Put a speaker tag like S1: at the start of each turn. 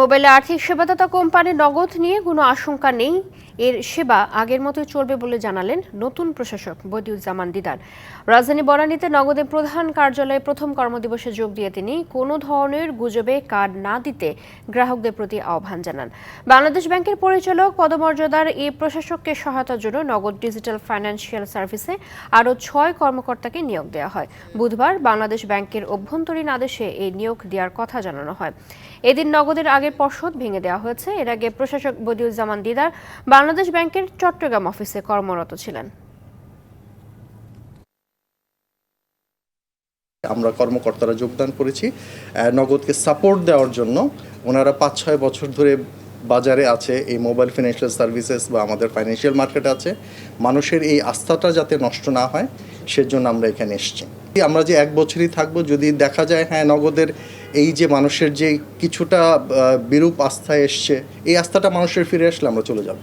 S1: মোবাইলে আর্থিক সেবাদাতা কোম্পানি নগদ নিয়ে কোনো আশঙ্কা নেই। এর সেবা আগের মতোই চলবে বলে জানালেন নতুন প্রশাসক বদিউজ্জামান দিদার। রাজধানী বনানীতে নগদের প্রধান কার্যালয়ে প্রথম কর্মদিবসে যোগ দিয়ে তিনি কোনো ধরনের গুজবে কার্ড না দিতে গ্রাহকদের প্রতি আহ্বান জানান। বাংলাদেশ ব্যাংকের পরিচালক পদমর্যাদার এই প্রশাসককে সহায়তার জন্য নগদ ডিজিটাল ফাইন্যান্সিয়াল সার্ভিসে আরও ছয় কর্মকর্তাকে নিয়োগ দেওয়া হয়। বুধবার বাংলাদেশ ব্যাংকের অভ্যন্তরীণ আদেশে এই নিয়োগ দেওয়ার কথা জানানো হয়। এদিন নগদের আগের পর্ষদ ভেঙে দেওয়া হয়েছে। এর আগে প্রশাসক বদিউজ্জামান দিদার বাংলাদেশ ব্যাংকের চট্টগ্রাম অফিসে কর্মরত ছিলেন।
S2: আমরা কর্মকর্তারা যোগদান করেছি। নগদকে সাপোর্ট দেওয়ার জন্য ওনারা পাঁচ ছয় বছর ধরে বাজারে আছে। এই মোবাইল ফিনান্সিয়াল সার্ভিসেস বা আমাদের ফাইন্যান্সিয়াল মার্কেট আছে। মানুষের এই আস্থাটা যাতে নষ্ট না হয়, সেজন্য আমরা এখানে এসেছি। আমরা যে এক বছরই থাকব, যদি দেখা যায় হ্যাঁ নগদের এই যে মানুষের যে কিছুটা বিরূপ আস্থা এসছে, এই আস্থাটা মানুষের ফিরে আসলে আমরা চলে যাব।